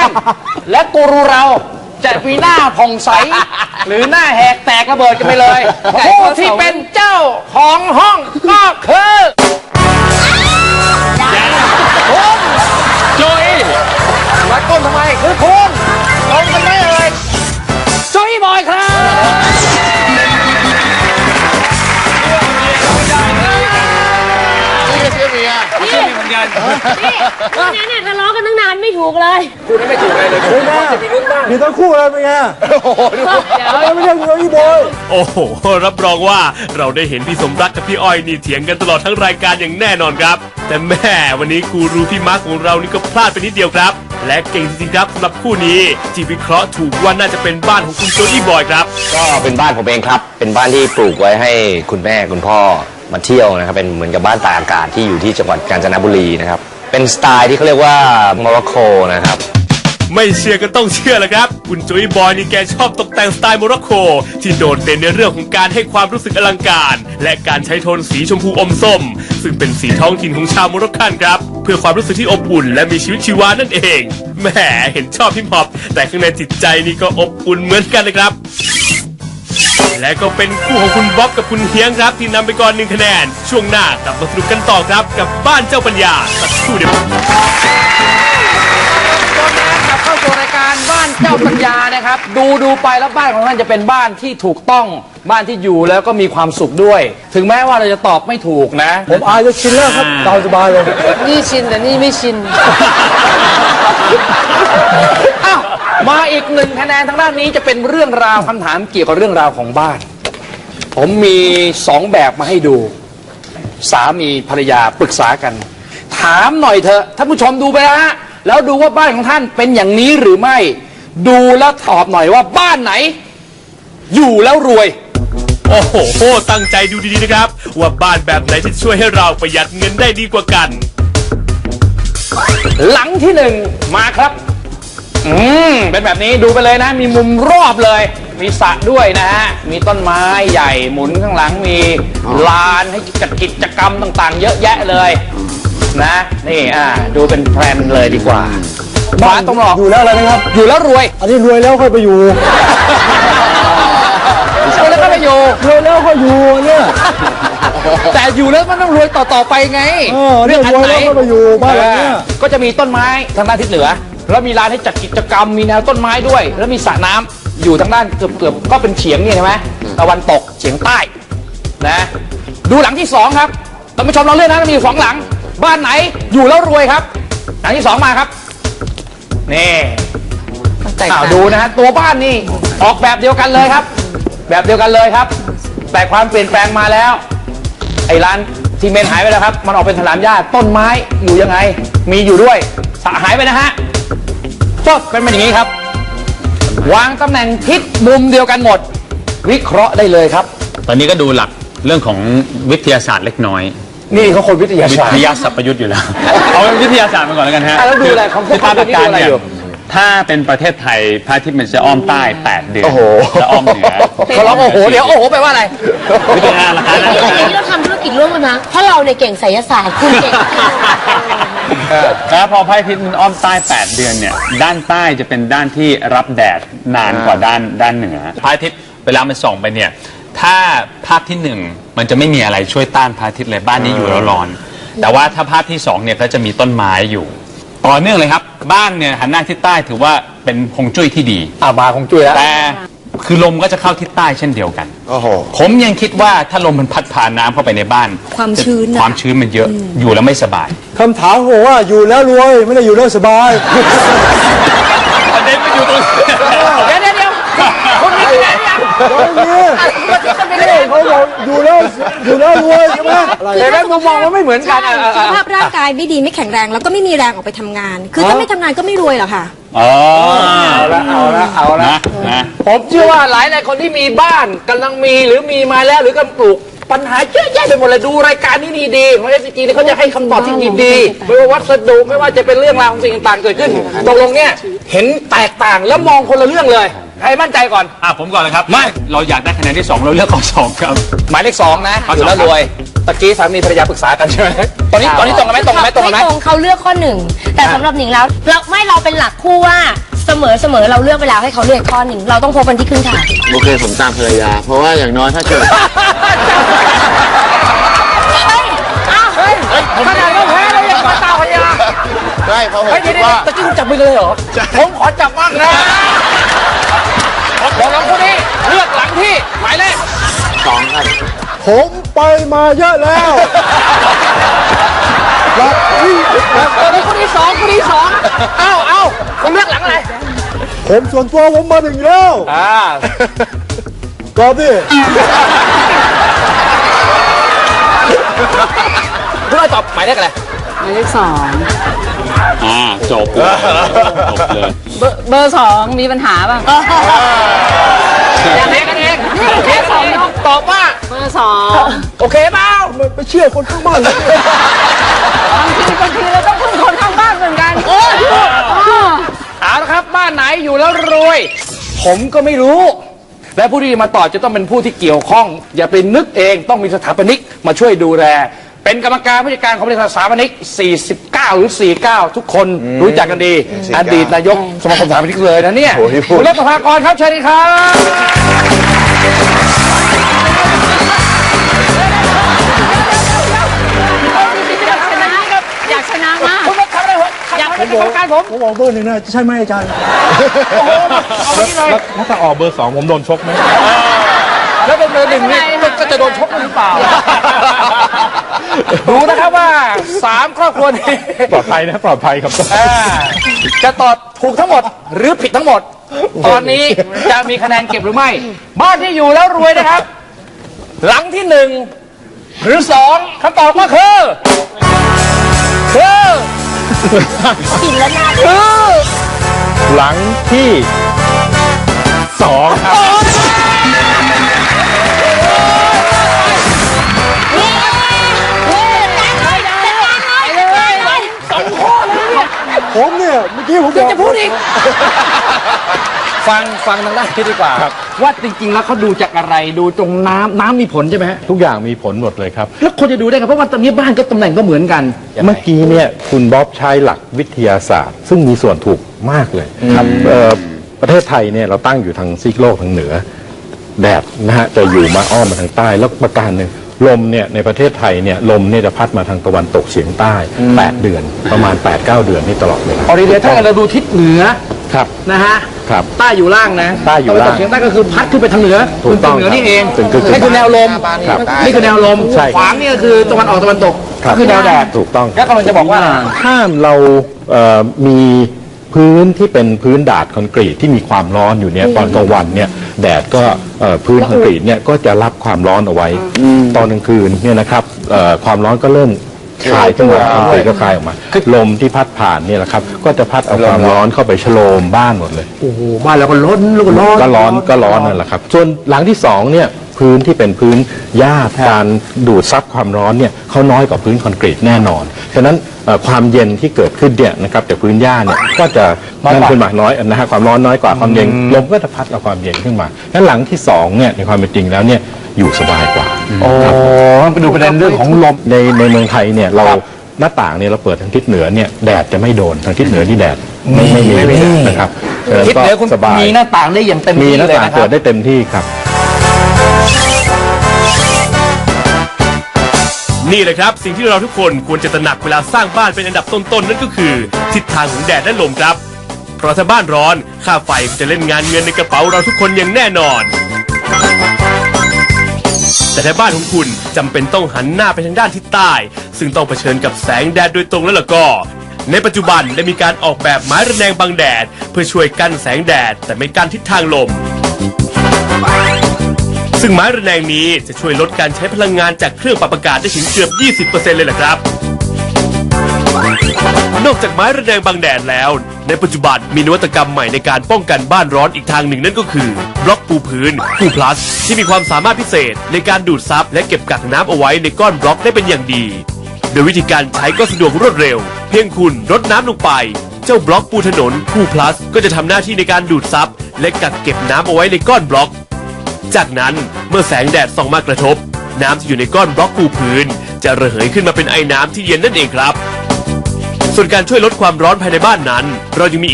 ต้มและกูรูเราจะมีหน้าผ่องใส หรือหน้าแหกแตกระเบิดกันไปเลยผู้ที่เป็นเจ้าของห้องก็คือคุณโจยวัดก้มทำไมคือคุณลงกันได้เลยจุ้ยบอยครับนี่วันนั้นเนี่ยทะเลาะ กันตั้งนานไม่ถูกเลยมีทั้งคู่เลยเป็นไงแล้วไม่ใช่เงอีโบยโอ้โหรับรองว่าเราได้เห็นพี่สมรักกับพี่อ้อยนี่เถียงกันตลอดทั้งรายการอย่างแน่นอนครับ แต่แม่วันนี้กูรูพี่มาร์คของเรานี่ก็พลาดไปนิดเดียวครับ และเก่งจริงๆครับสำหรับคู่นี้ที่วิเคราะห์ถูกว่าน่าจะเป็นบ้านของคุณโจอี้บอยครับ ก็เป็นบ้านผมเองครับ เป็นบ้านที่ปลูกไว้ให้คุณแม่คุณพ่อมาเที่ยวนะครับเป็นเหมือนกับบ้านตากอากาศที่อยู่ที่จังหวัดกาญจนบุรีนะครับ เป็นสไตล์ที่เขาเรียกว่าโมร็อกโกนะครับ ไม่เชื่อก็ต้องเชื่อแหละครับ คุณจอี้บอยนี่แกชอบตกแต่งสไตล์โมร็อกโกที่โดดเด่นในเรื่องของการให้ความรู้สึกอลังการ และการใช้โทนสีชมพูอมส้ม ซึ่งเป็นสีท้องถิ่นของชาวโมร็อกกันครับ เพื่อความรู้สึกที่อบอุ่น และมีชีวิตชีวานั่นเองแหมเห็นชอบฮิปฮอปแต่ข้างในจิตใจนี่ก็อบอุ่นเหมือนกันเลยครับ และก็เป็นคู่ของคุณบ๊อบกับคุณเฮียงครับ ที่นำไปก่อนหนึ่งคะแนน ช่วงหน้ากลับมาสนุกกันต่อครับ กับบ้านเจ้าปัญญาสักครู่เดียวกลับเข้าสู่รายการบ้านเจ้าปัญญานะครับ ดูดูไปแล้วบ้านของท่านจะเป็นบ้านที่ถูกต้องบ้านที่อยู่แล้วก็มีความสุขด้วย ถึงแม้ว่าเราจะตอบไม่ถูกนะ ผมอายจะชินแล้วครับตามสบายเลยนี่ชินแต่นี่ไม่ชินอ้าว มาอีกหนึ่งคะแนนทางด้านนี้จะเป็นเรื่องราวคำถามเกี่ยวกับเรื่องราวของบ้าน ผมมีสองแบบมาให้ดู สามีภรรยาปรึกษากัน ถามหน่อยเถอะท่านผู้ชมดูไปแล้วฮะแล้วดูว่าบ้านของท่านเป็นอย่างนี้หรือไม่ ดูแล้วตอบหน่อยว่าบ้านไหน อยู่แล้วรวย โอ้โห ตั้งใจดูดีๆนะครับ ว่าบ้านแบบไหนที่ช่วยให้เราประหยัดเงินได้ดีกว่ากัน หลังที่หนึ่งมาครับ อืมเป็นแบบนี้ดูไปเลยนะ มีมุมรอบเลย มีสระด้วยนะฮะ มีต้นไม้ใหญ่หมุนข้างหลังมีลานให้จัดกิจกรรมต่างๆ เยอะแยะเลยนะนี่อ่าดูเป็นแพลนเลยดีกว่าบ้านต้องหลอกอยู่แล้วอะไรนะครับ อยู่แล้วรวย อันนี้รวยแล้วค่อยไปอยู่รวยแล้วก็ไปอยู่รวยแล้วค่อยอยู่เนี่ยแต่อยู่แล้วมันต้องรวยต่อๆไปไงเออเนี่ยรวยแล้วก็ไปอยู่บ้านหลังเนี้ยออก็จะมีต้นไม้ทางด้านทิศเหนือ แล้วมีลานให้จัดกิจกรรม มีแนวต้นไม้ด้วย แล้วมีสระน้ำอยู่ทางด้านเกือบๆก็เป็นเฉียงนี่ใช่ไหมตะวันตกเฉียงใต้นะดูหลังที่สองครับท่านผู้ชมเราเลือกนะมีอยู่สองหลัง บ้านไหนอยู่แล้วรวยครับ หลังที่สองมาครับนี่อ้าวดูนะฮะตัวบ้านนี่ออกแบบเดียวกันเลยครับ แบบเดียวกันเลยครับ แต่ความเปลี่ยนแปลงมาแล้ว ไอ้ร้านที่เมนหายไปแล้วครับ มันออกเป็นสนามหญ้าต้นไม้อยู่ยังไง มีอยู่ด้วยสระหายไปนะฮะ ก็เป็นเป็นอย่างนี้ครับ วางตำแหน่งทิศมุมเดียวกันหมด วิเคราะห์ได้เลยครับ ตอนนี้ก็ดูหลักเรื่องของวิทยาศาสตร์เล็กน้อย นี่เขาคนวิทยาวิศาสตทร์ ยาสัพยุทธ์อยู่แล้ว เอาวิทยาศาสตร์มาก่อนแล้วกันฮะอะแล้วดูอะไรของคือตามหลักการของพวกนี้ดูอะไรเนี่ยอยู่ ถ้าเป็นประเทศไทยพระอาทิตย์มันจะอ้อมใต้ 8 เดือนโอ้โหจะอ้อมเหนือเขาร้องโอ้โห เดี๋ยวโอ้โหแปลว่าอะไร วิทยาหลักการนะ อย่างนี้เราทำธุรกิจร่วมกันนะ เพราะเราเนี่ยเก่งไสยศาสตร์ คุณเก่ง แล้วพอพระอาทิตย์มันอ้อมใต้8เดือนเนี่ย ด้านใต้จะเป็นด้านที่รับแดดนานกว่าด้านด้านเหนือ พระอาทิตย์เวลามันส่องไปเนี่ย ถ้าภาพที่หนึ่งมันจะไม่มีอะไรช่วยต้านพระอาทิตย์เลยบ้านนี้อยู่แล้วร้อน แต่ว่าถ้าภาพที่สองเนี่ยก็จะมีต้นไม้อยู่ ต่อเนื่องเลยครับ บ้านเนี่ยหันหน้าทิศใต้ถือว่าเป็นฮวงจุ้ยที่ดี อ่ามาของจุ้ยแล้ว แต่ คือลมก็จะเข้าทิศใต้เช่นเดียวกัน โอ้โห ผมยังคิดว่าถ้าลมมันพัดพาน้ำเข้าไปในบ้านความชื้นน่ะ ความชื้นมันเยอะอยู่แล้วไม่สบายคำถามผมว่าอยู่แล้วรวยไม่ได้อยู่แล้วสบาย ประเด็นมันอยู่ตรงเดี๋ยวเดี๋ยวเดี๋ยวคนนี้ที่ไหนเนี่ยไม่ได้เขาบอกอยู่แล้วอยู่แล้วรวยใช่ไหมอะไรเดี๋ยวมุมมองมันไม่เหมือนกันอะอะสุขอะภาพร่างกายไม่ดีไม่แข็งแรงแล้วก็ไม่มีแรงออกไปทำงาน คือถ้าไม่ทำงานก็ไม่รวยหรอกค่ะ อ๋อเอาละเอาละเอาละ นะนะผมเชื่อว่าหลายหลายคนที่มีบ้านกำลังมีหรือมีมาแล้ว หรือกำลังปลูกปัญหาเยอะแยะไปหมดเลยดูรายการนี้ดีๆของเอสจีนี่เขาจะให้คำตอบที่ดีๆไม่ว่าวัสดุไม่ว่าจะเป็นเรื่องราวของสิ่งต่างๆเกิดขึ้นตกลงเนี่ยเห็นแตกต่างแล้วมองคนละเรื่องเลยใครมั่นใจก่อน อะผมก่อนเลยครับไม่เราอยากได้คะแนนที่สองเราเลือกข้อสองครับ หมายเลขสองนะ อยู่แล้วรวย ตะกี้สามีภรรยาปรึกษากันใช่ไหมตอนนี้ตอนนี้ตรงกันไหมตรงกันไหมตรงกันไหม ไม่ตรงเขาเลือกข้อหนึ่งแต่สำหรับหนิงแล้วเราไม่เราเป็นหลักคู่ว่าเสมอเสมอเราเลือกไปแล้วให้เขาเลือกข้อหนึ่งเราต้องพบกันที่ครึ่งทาง โอเคผมตามภรรยา เพราะว่าอย่างน้อยถ้าเกิด ขนาดเราแพ้เรายังมาตามภรรยาใช่เพราะผมเฮ้ยคิเดี๋ยวดว่า ๆตะกี้คุณจับมือกันเลยเหรอ ผมขอจับบ้างนะบอกน้องคู่นี้เลือกหลังที่หมายเลข สองครับผม ไปมาเยอะแล้วหลักที่ตอนนี้คู่ที่สองคู่ที่สองเอ้าเอ้าคุณเลือกหลังอะไร ผมส่วนตัวผมมาถึงแล้วอ่าก็ดิคุณอ้อยตอบหมายเลขอะไรอ่าจบเลยจบเลยเบอร์สองมีปัญหาป่ะอย่าเลี้ยงกันเองเลี้ยงกันเอง ตอบว่า เบอร์สองโอเคเปล่าไม่ไปเชื่อคนข้างบ้านเลยบางทีบางทีเราต้องพึ่งคนข้างบ้านเหมือนกันเอาละครับ บ้านไหนอยู่แล้วรวย ผมก็ไม่รู้ และผู้ที่มาตอบจะต้องเป็นผู้ที่เกี่ยวข้อง อย่าไปนึกเองต้องมีสถาปนิกมาช่วยดูแล เป็นกรรมการผู้จัดการของบริษัทสถาปนิก 49 หรือ 49 ทุกคนรู้จักกันดี อดีตนายกสมาคมสถาปนิกเลยนะเนี่ยคุณเล็กประภากรครับเชิญเลยครับ เป็นกรรมการผม ผมบอกเบอร์หนึ่งนะใช่ไหมอาจารย์เอาไปเลยถ้าจะออกเบอร์สองผมโดนชกไหมแล้วเป็นเบอร์หนึ่งนี่ก็จะโดนชกหรือเปล่า ดูนะครับว่าสามครอบครัวนี้ปลอดภัยนะปลอดภัยครับ อ่าจะตอบถูกทั้งหมดหรือผิดทั้งหมด ตอนนี้จะมีคะแนนเก็บหรือไม่ บ้านที่อยู่แล้วรวยนะครับ หลังที่หนึ่งหรือสองคำตอบก็คือคือ คือหลังที่สองครับผมเนี่ยเมื่อกี้ผมบอกจะพูดอีก ฟังฟังทางด้านที่ดีกว่า ว่าจริงๆ แล้วเขาดูจากอะไรดูตรงน้ำน้ำมีผลใช่ไหมฮะทุกอย่างมีผลหมดเลยครับ แล้วคนจะดูได้ไงเพราะว่าตอนนี้บ้านก็ตำแหน่งก็เหมือนกันเมื่อกี้เนี่ยคุณบ๊อบใช้หลักวิทยาศาสตร์ ซึ่งมีส่วนถูกมากเลยครับเอ่อประเทศไทยเนี่ยเราตั้งอยู่ทางซีกโลกทางเหนือ แดดนะฮะจะอยู่มาอ้อมมาทางใต้ แล้วประการหนึ่งลมเนี่ยในประเทศไทยเนี่ยลมเนี่ยจะพัดมาทางตะวันตกเฉียงใต้ 8 เดือนประมาณ 8-9 เดือนนี่ตลอดเวลาออริเดียถ้าเราดูทิศเหนือครับ นะฮะ ครับใต้อยู่ล่างนะใต้อยู่ล่างตะวันตกเฉียงใต้ก็คือพัดขึ้นไปทางเหนือถูกต้องเหนือนี่เองถึงคือนี่คือแนวลมครับนี่คือแนวลมใช่ขวางนี่ก็คือตะวันออกตะวันตกครับคือแนวแดดถูกต้อง แล้วกำลังจะบอกว่า ถ้าเราเอ่อมีพื้นที่เป็นพื้นดาดคอนกรีตที่มีความร้อนอยู่เนี่ยตอนกลางวันเนี่ยแดดก็เอ่อพื้นคอนกรีตเนี่ยก็จะรับความร้อนเอาไว้ ตอนกลางคืนเนี่ยนะครับเอ่อความร้อนก็เริ่ม คลายขึ้นมาคอนกรีตก็คลายออกมา ลมที่พัดผ่านเนี่ยแหละครับ ก็จะพัดเอาความร้อนเข้าไปชโลมบ้านหมดเลย โอ้โหบ้านเราก็ร้อนแล้วก็ร้อนก็ร้อนก็ร้อนนั่นแหละครับ ส่วนหลังที่สองเนี่ยพื้นที่เป็นพื้นหญ้าการดูดซับความร้อนเนี่ยเขาน้อยกว่าพื้นคอนกรีตแน่นอน ฉะนั้นเอ่อความเย็นที่เกิดขึ้นเนี่ยนะครับจากพื้นหญ้าเนี่ยก็จะนั่นขึ้นมาน้อยนะฮะความร้อนน้อยกว่าความเย็นลมก็จะพัดเอาความเย็นขึ้นมางั้นหลังที่สองเนี่ยในความเป็นจริงแล้วเนี่ย อยู่สบายกว่า โอ้ไปดูประเด็นเรื่องของลม ในในเมืองไทยเนี่ยเราหน้าต่างเนี่ยเราเปิดทางทิศเหนือเนี่ยแดดจะไม่โดนทางทิศเหนือนี่แดดไม่ไม่มีนะครับฉะนั้นทิศเหนือคุณก็สบายมีหน้าต่างได้อย่างเต็มมีที่หน้าเลยต่างนะคเปิรัดบได้เต็มที่ครับ นี่แหละครับสิ่งที่เราทุกคนควรจะตระหนักเวลาสร้างบ้านเป็นอันดับต้นๆนั่นก็คือทิศทางของแดดและลมครับ เพราะถ้าบ้านร้อนค่าไฟจะเล่นงานเงินในกระเป๋าเราทุกคนอย่างแน่นอน แต่ถ้าบ้านของคุณจำเป็นต้องหันหน้าไปทางด้านทิศใต้ ซึ่งต้องเผชิญกับแสงแดดโดยตรงแล้วล่ะก็ ในปัจจุบันได้มีการออกแบบไม้ระแนงบังแดด เพื่อช่วยกั้นแสงแดด แต่ไม่กั้นทิศทางลม ซึ่งไม้ระแนงนี้จะช่วยลดการใช้พลังงานจากเครื่องปรับอากาศได้ถึงเกือบ 20%เลยล่ะครับ นอกจากไม้ระแนงบังแดดแล้ว ในปัจจุบันมีนวัตกรรมใหม่ในการป้องกันบ้านร้อนอีกทางหนึ่งนั่นก็คือบล็อกปูพื้นคูพลัส ที่มีความสามารถพิเศษ ในการดูดซับและเก็บกักน้ำเอาไว้ในก้อนบล็อกได้เป็นอย่างดี โดยวิธีการใช้ก็สะดวกรวดเร็ว เพียงคุณรดน้ำลงไป เจ้าบล็อกปูถนนคูพลัส ก็จะทำหน้าที่ในการดูดซับและกักเก็บน้ำเอาไว้ในก้อนบล็อก จากนั้นเมื่อแสงแดดส่องมากระทบ น้ำที่อยู่ในก้อนบล็อกปูพื้น จะระเหยขึ้นมาเป็นไอน้ำที่เย็นนั่นเองครับ ส่วนการช่วยลดความร้อนภายในบ้านนั้น เรายังมี